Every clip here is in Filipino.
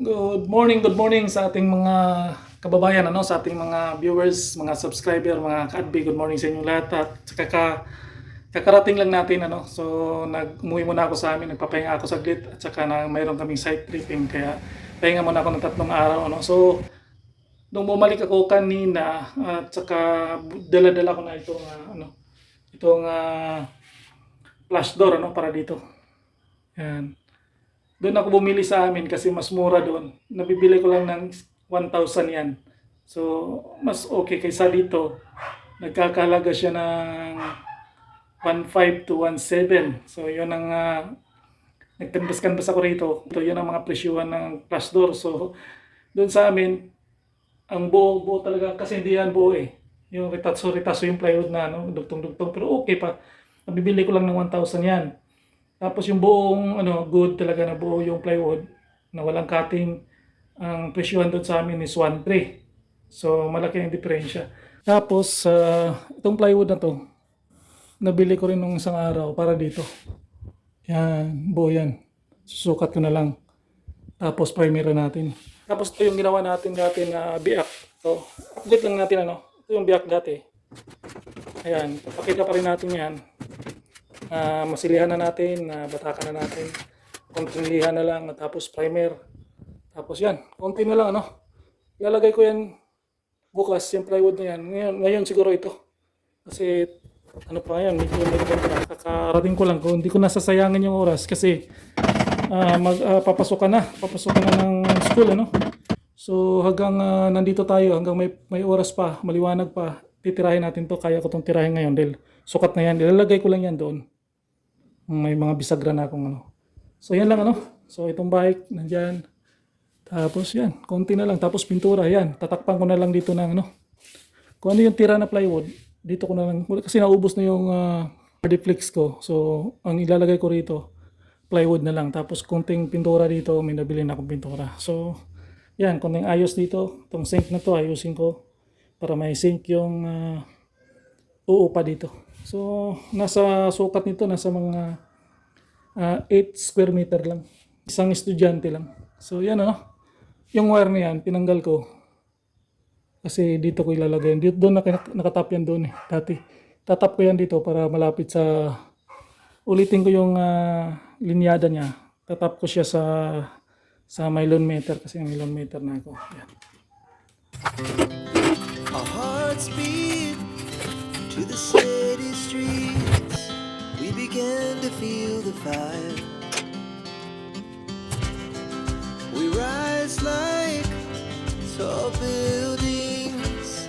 Good morning, good morning sa ating mga kababayan, ano, sa ating mga viewers, mga subscriber, mga ka-adbi. Good morning sa inyong lahat. At saka ka, kakarating lang natin, ano. So, nag-umuwi muna ako sa amin, nagpapahinga ako saglit at saka na mayroon kaming site tripping kaya pahinga muna ako ng tatlong araw, ano. So, nung bumalik ako kanina at saka dala-dala ko na itong ah, ano, itong ah, flash door, ano, para dito. Yan. Doon ako bumili sa amin kasi mas mura doon. Nabibili ko lang ng 1,000 yan. So, mas okay kaysa dito. Nagkakalaga siya ng 1,500 to 1,700. So, yun ang uh, nagkanbas-kanbas ako rito. Ito yun ang mga presyuhan ng flash door. So, doon sa amin, ang buo, buo talaga kasi hindi yan buo eh. Yung retaso-retaso yung plywood na ano, dugtong-dugtong. Pero okay pa. Nabibili ko lang ng 1,000 yan. Tapos yung buong ano, good talaga na buo yung plywood na walang cutting, ang presyuhan doon sa amin is 1.3. So malaki ang diferensya. Tapos uh, itong plywood na to, nabili ko rin nung isang araw para dito. Yan, buo yan. Susukat ko na lang. Tapos primer na natin. Tapos ito yung ginawa natin dati na biak. So, update lang natin ano. Ito yung biak dati. Ayan, papakita pa rin natin yan uh, masilihan na natin, na batakan na natin. Konting lihan na lang, tapos primer. Tapos yan, konti na lang ano. Ilalagay ko yan bukas, yung plywood na yan. Ngayon, ngayon siguro ito. Kasi ano pa yan, medyo pa. Kakarating ko lang kung hindi ko nasasayangin yung oras kasi uh, mag, uh, papasok na, papasok na ng school ano. So hanggang uh, nandito tayo, hanggang may, may oras pa, maliwanag pa, titirahin natin to. Kaya ko itong tirahin ngayon dahil sukat na yan. Ilalagay ko lang yan doon may mga bisagra na akong ano. So yan lang ano. So itong bike nandyan. Tapos yan, konti na lang. Tapos pintura, yan. Tatakpan ko na lang dito ng ano. Kung ano yung tira na plywood, dito ko na lang. Kasi naubos na yung uh, deflex ko. So ang ilalagay ko rito, plywood na lang. Tapos konting pintura dito, may nabili na akong pintura. So yan, konting ayos dito. Itong sink na to, ayusin ko. Para may sink yung uh, uupa dito. So, nasa sukat nito, nasa mga uh, 8 square meter lang. Isang estudyante lang. So, yan ano. Yung wire na yan, pinanggal ko. Kasi dito ko ilalagay. Dito doon nak- nakatap yan doon eh, dati. Tatap ko yan dito para malapit sa ulitin ko yung uh, linyada niya. Tatap ko siya sa sa nylon meter kasi nylon meter na ako. Yan. Our hearts beat to the city streets, we began to feel the fire. We rise like tall buildings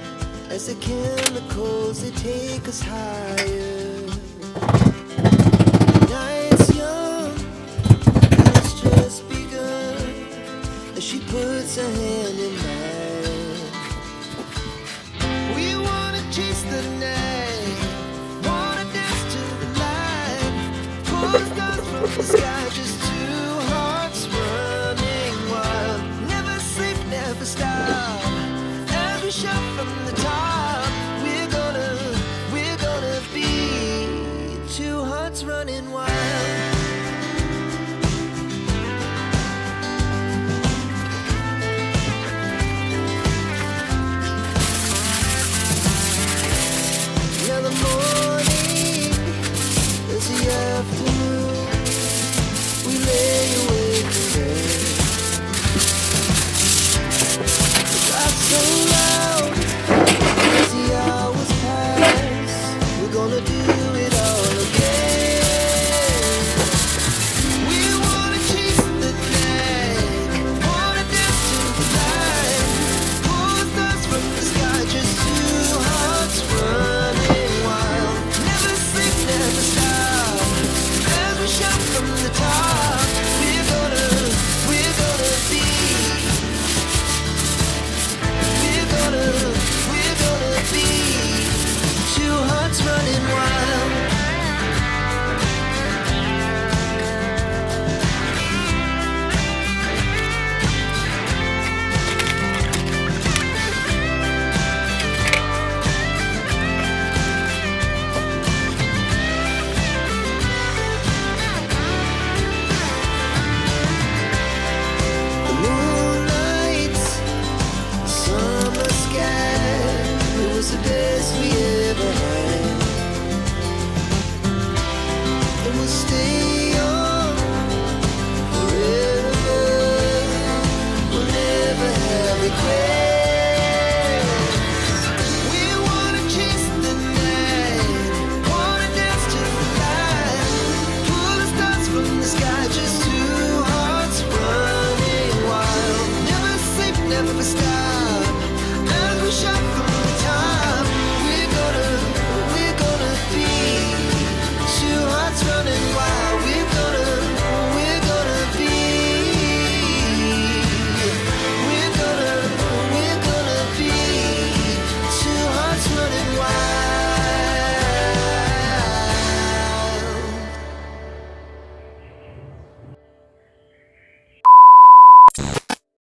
as the chemicals they take us higher. Night's young, it's just begun as she puts her hand in mine. We wanna chase the night. hearts running wild. time. sweet.